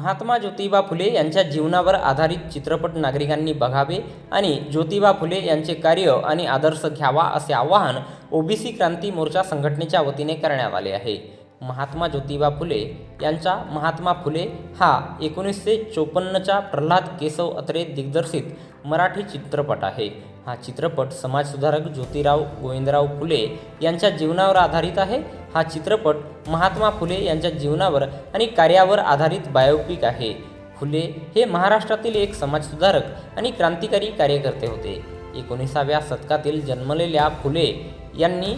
महात्मा ज्योतिबा फुले यांच्या जीवनावर आधारित चित्रपट नागरिकांनी बघावे आणि ज्योतिबा फुले यांचे कार्य आणि आदर्श घ्यावा असे आवाहन ओबीसी क्रांती मोर्चा संघटनेच्या वतीने करण्यात आले आहे. महात्मा ज्योतिबा फुले यांचा महात्मा फुले हा एकोणीसशे चोपन्नच्या प्रल्हाद केशव अत्रे दिग्दर्शित मराठी चित्रपट आहे. हा चित्रपट समाजसुधारक ज्योतिराव गोविंदराव फुले यांच्या जीवनावर आधारित आहे. हा चित्रपट महात्मा फुले यांच्या जीवनावर आणि कार्यावर आधारित बायोपिक आहे. फुले हे महाराष्ट्रातील एक समाजसुधारक आणि क्रांतिकारी कार्यकर्ते होते. एकोणीसाव्या शतकातील जन्मलेल्या फुले यांनी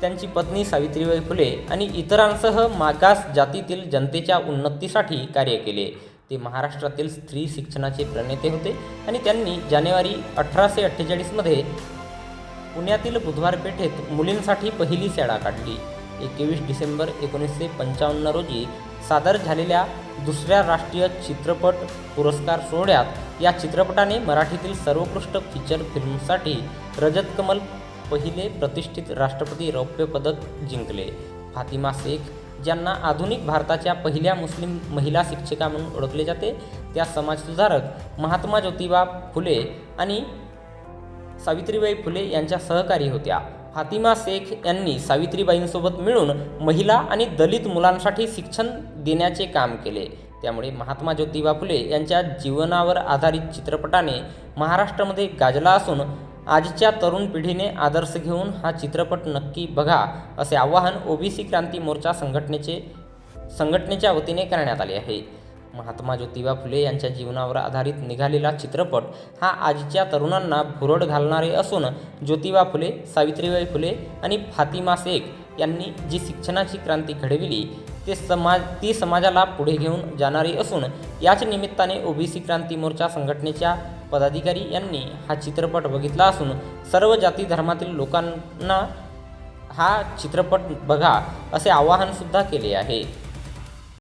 त्यांची पत्नी सावित्रीबाई फुले आणि इतरांसह मागास जातीतील जनतेच्या उन्नतीसाठी कार्य केले. ते महाराष्ट्रातील स्त्री शिक्षणाचे प्रणेते होते आणि त्यांनी जानेवारी अठराशे अठ्ठेचाळीसमध्ये पुण्यातील बुधवार पेठेत मुलींसाठी पहिली शाळा काढली. एकवीस डिसेंबर एकोणीसशे पंचावन्न रोजी सादर झालेल्या दुसऱ्या राष्ट्रीय चित्रपट पुरस्कार सोहळ्यात या चित्रपटाने मराठीतील सर्वोत्कृष्ट फीचर फिल्मसाठी रजत कमल पहिले प्रतिष्ठित राष्ट्रपती रौप्य पदक जिंकले. फातिमा शेख ज्यांना आधुनिक भारताच्या पहिल्या मुस्लिम महिला शिक्षिका म्हणून ओळखले जाते त्या समाजसुधारक महात्मा ज्योतिबा फुले आणि सावित्रीबाई फुले यांच्या सहकारी होत्या. फातिमा शेख यांनी सावित्रीबाईंसोबत मिळून महिला आणि दलित मुलांसाठी शिक्षण देण्याचे काम केले. त्यामुळे महात्मा ज्योतिबा फुले यांच्या जीवनावर आधारित चित्रपटाने महाराष्ट्रामध्ये गाजला असून आजच्या तरुण पिढीने आदर्श घेऊन हा चित्रपट नक्की बघा असे आवाहन ओबीसी क्रांती मोर्चा संघटनेचे संघटनेच्या वतीने करण्यात आले आहे. महात्मा ज्योतिबा फुले यांच्या जीवनावर आधारित निघालेला चित्रपट हा आजच्या तरुणांना भुरड घालणारे असून ज्योतिबा फुले सावित्रीबाई फुले आणि फातिमा शेख यांनी जी शिक्षणाची क्रांती घडविली ते समाज ती समाजाला पुढे घेऊन जाणारी असून याच निमित्ताने ओबीसी क्रांती मोर्चा संघटनेच्या पदाधिकारी यांनी हा चित्रपट बघितला असून सर्व जाती धर्मातील लोकांना हा चित्रपट बघा असे आवाहनसुद्धा केले आहे.